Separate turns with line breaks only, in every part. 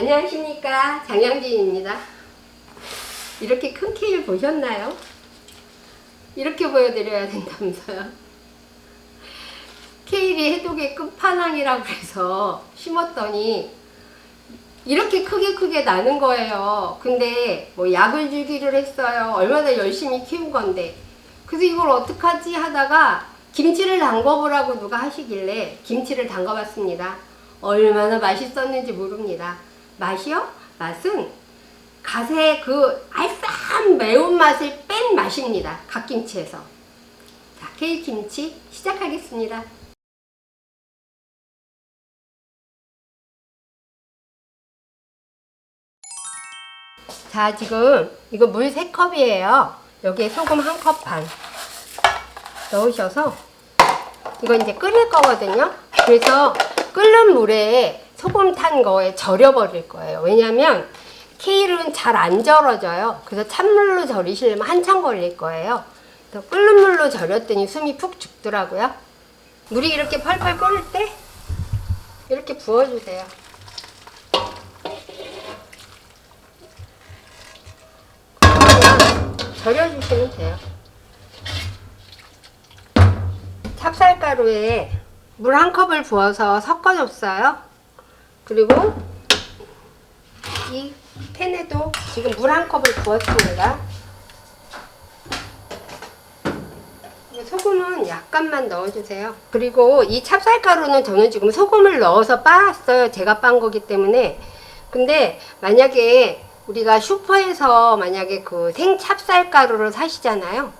안녕하십니까 장영진입니다. 이렇게 큰 케일 보셨나요? 이렇게 보여드려야 된다면서요. 케일이 해독의 끝판왕이라고 해서 심었더니 이렇게 크게 크게 나는 거예요. 근데 뭐 약을 주기를 했어요. 얼마나 열심히 키운 건데. 그래서 이걸 어떡하지 하다가 김치를 담궈보라고 누가 하시길래 김치를 담궈봤습니다. 얼마나 맛있었는지 모릅니다. 맛이요? 맛은 갓의 그 알싸한 매운맛을 뺀 맛입니다. 갓김치에서. 자, 케일김치 시작하겠습니다. 자, 지금 이거 물 3컵이에요. 여기에 소금 1컵 반 넣으셔서 이거 이제 끓일 거거든요. 그래서 끓는 물에 소금 탄 거에 절여버릴 거예요. 왜냐면 케일은 잘 안 절여져요. 그래서 찬물로 절이시려면 한참 걸릴 거예요. 그래서 끓는 물로 절였더니 숨이 푹 죽더라고요. 물이 이렇게 펄펄 끓을 때 이렇게 부어주세요. 절여주시면 돼요. 찹쌀가루에 물 한 컵을 부어서 섞어줬어요. 그리고 이 팬에도 지금 물 한 컵을 부었습니다. 소금은 약간만 넣어주세요. 그리고 이 찹쌀가루는 저는 지금 소금을 넣어서 빻았어요. 제가 빻은 거기 때문에. 근데 만약에 우리가 슈퍼에서 만약에 그 생 찹쌀가루를 사시잖아요.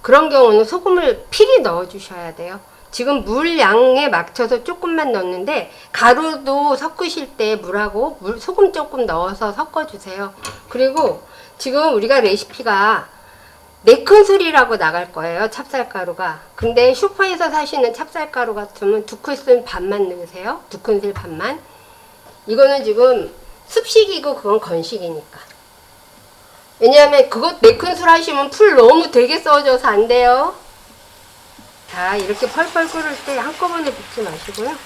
그런 경우는 소금을 필히 넣어 주셔야 돼요. 지금 물 양에 맞춰서 조금만 넣는데 가루도 섞으실 때 물하고 물 소금 조금 넣어서 섞어 주세요. 그리고 지금 우리가 레시피가 네 큰술이라고 나갈 거예요. 찹쌀가루가. 근데 슈퍼에서 사시는 찹쌀가루 같으면 두 큰술 반만 넣으세요. 두 큰술 반만. 이거는 지금 습식이고 그건 건식이니까. 왜냐하면 그것 네 큰술 하시면 풀 너무 되게 써져서 안 돼요. 자, 이렇게 펄펄 끓을 때 한꺼번에 붓지 마시고요.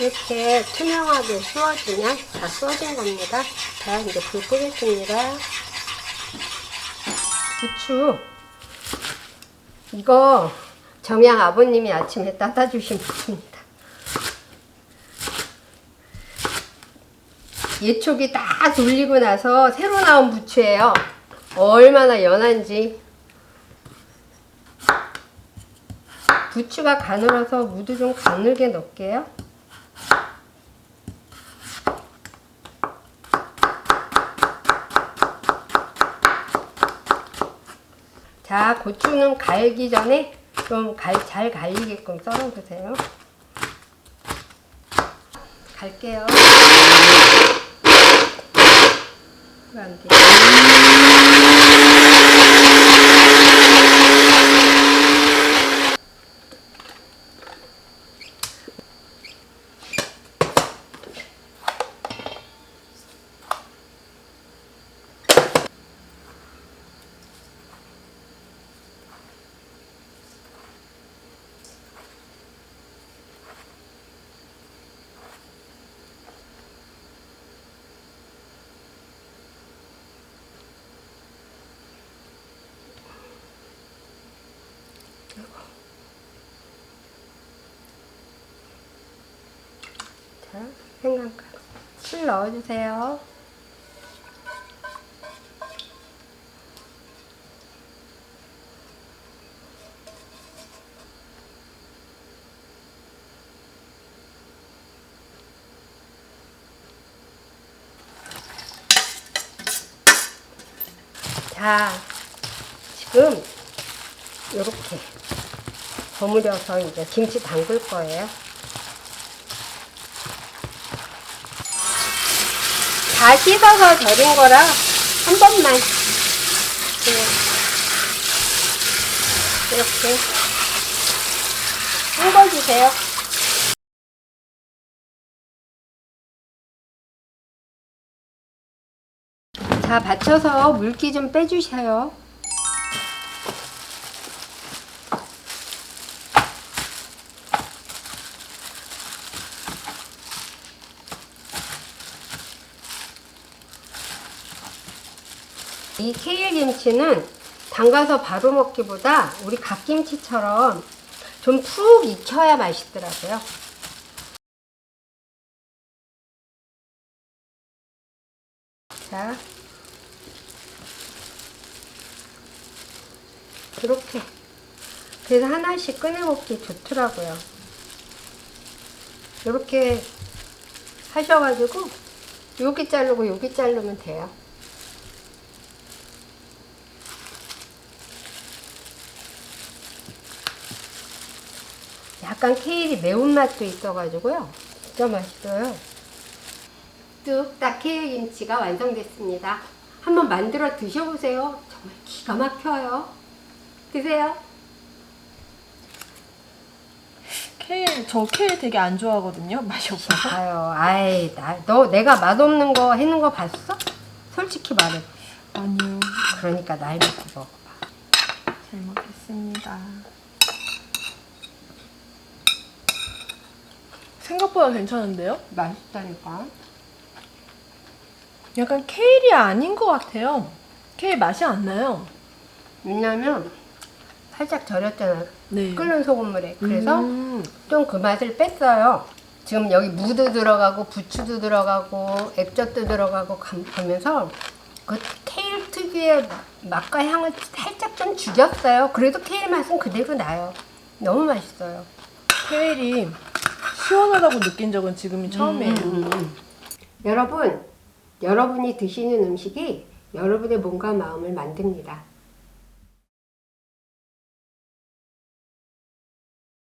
이렇게 투명하게 쏘아주면 다 쏘아진 겁니다. 자, 이제 불 끄겠습니다. 부추. 이거 정양 아버님이 아침에 따다 주신 부추입니다. 예촉이 다 돌리고 나서 새로 나온 부추예요. 얼마나 연한지. 부추가 가늘어서 무도 좀 가늘게 넣을게요. 자, 고추는 갈기 전에 좀 잘 갈리게끔 썰어주세요. 갈게요. 안 돼. 자, 생강가루. 술 넣어주세요. 자, 지금 이렇게 버무려서 이제 김치 담글 거예요. 다 씻어서 절인 거라 한 번만 그냥 이렇게 헹궈주세요. 자, 받쳐서 물기 좀 빼주세요. 이 케일 김치는 담가서 바로 먹기보다 우리 갓김치처럼 좀 푹 익혀야 맛있더라고요. 자, 이렇게. 그래서 하나씩 꺼내 먹기 좋더라고요. 이렇게 하셔가지고 여기 자르고 여기 자르면 돼요. 약간 케일이 매운맛도 있어가지고요. 진짜 맛있어요. 뚝딱 케일 김치가 완성됐습니다. 한번 만들어 드셔보세요. 정말 기가 막혀요. 드세요.
케일 저 케일 되게 안 좋아하거든요. 맛이 없어서.
봐요. 아이, 나, 너 내가 맛없는 거 해는 거 봤어? 솔직히 말해.
아니요.
그러니까 날 믿고 먹어봐.
잘 먹겠습니다. 생각보다 괜찮은데요?
맛있다니까.
약간 케일이 아닌 것 같아요. 케일 맛이 안 나요.
왜냐면 살짝 절였잖아.
네.
끓는 소금물에. 그래서
음,
좀그 맛을 뺐어요. 지금 여기 무도 들어가고 부추도 들어가고 액젓도 들어가고 감- 하면서 그 케일 특유의 맛과 향을 살짝 좀 죽였어요. 그래도 케일 맛은 그대로 나요. 너무 맛있어요.
케일이 시원하다고 느낀 적은 지금이 처음이에요.
음, 음. 여러분, 여러분이 드시는 음식이 여러분의 몸과 마음을 만듭니다.